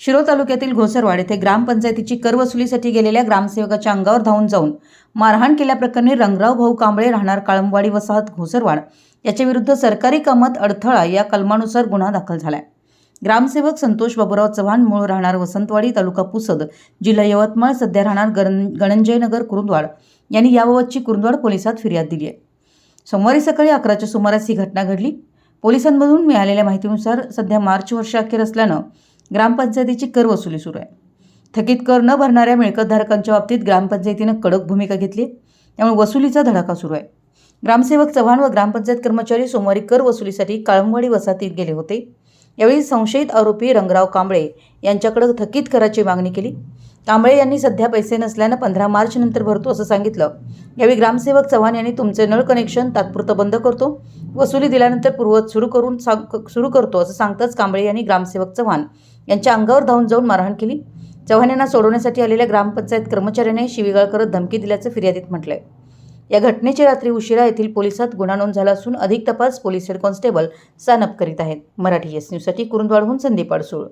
शिरोळ तालुक्यातील घोसरवाड येथे ग्रामपंचायतीची कर वसुलीसाठी गेलेल्या ग्रामसेवकाच्या अंगावर धावून जाऊन मारहाण केल्याप्रकरणी रंगराव भाऊ कांबळे राहणार काळंबवाडी वसाहत घोसरवाड याच्या विरुद्ध सरकारी कामात अडथळा या कलमानुसार गुन्हा दाखल झालाय. ग्रामसेवक संतोष बाबुराव चव्हाण मूळ राहणार वसंतवाडी तालुका पुसद जिल्हा यवतमाळ सध्या राहणार गण गणंजयनगर कुरुंदवाड. यांनी याबाबतची कुरुंदवाड पोलिसात फिर्याद दिली आहे सोमवारी सकाळी अकराच्या सुमारास ही घटना घडली. पोलिसांमधून मिळालेल्या माहितीनुसार सध्या मार्च वर्षाखेर असल्यानं ग्रामपंचायतीची कर वसुली सुरू आहे. थकीत कर न भरणाऱ्या मिळकतधारकांच्या बाबतीत ग्रामपंचायतीनं कडक भूमिका घेतली त्यामुळे वसुलीचा धडाका सुरू आहे. ग्रामसेवक चव्हाण व ग्रामपंचायत कर्मचारी सोमवारी कर वसुलीसाठी काळंबवाडी वसाहतीत गेले होते. यावेळी संशयित आरोपी रंगराव कांबळे यांच्याकडे थकीत कराची मागणी केली. कांबळे यांनी सध्या पैसे नसल्यानं पंधरा मार्च नंतर भरतो असं सांगितलं. यावेळी ग्रामसेवक चव्हाण यांनी तुमचे नळ कनेक्शन तात्पुरतं बंद करतो. वसुली दिल्यानंतर पूर्वत सुरू करून सांग सुरू करतो असं सांगताच कांबळे यांनी ग्रामसेवक चव्हाण यांच्या अंगावर धावून जाऊन मारहाण केली. चव्हाण यांना सोडवण्यासाठी आलेल्या ग्रामपंचायत कर्मचाऱ्याने शिवीगाळ करत धमकी दिल्याचं फिर्यादीत म्हटलंय. या घटनेची रात्री उशिरा येथील पोलिसात गुन्हा नोंद झाला असून अधिक तपास पोलीस हेड कॉन्स्टेबल सानप करीत आहेत. मराठी एस न्यूजसाठी कुरुंदवाडहून संदीप अडसूळ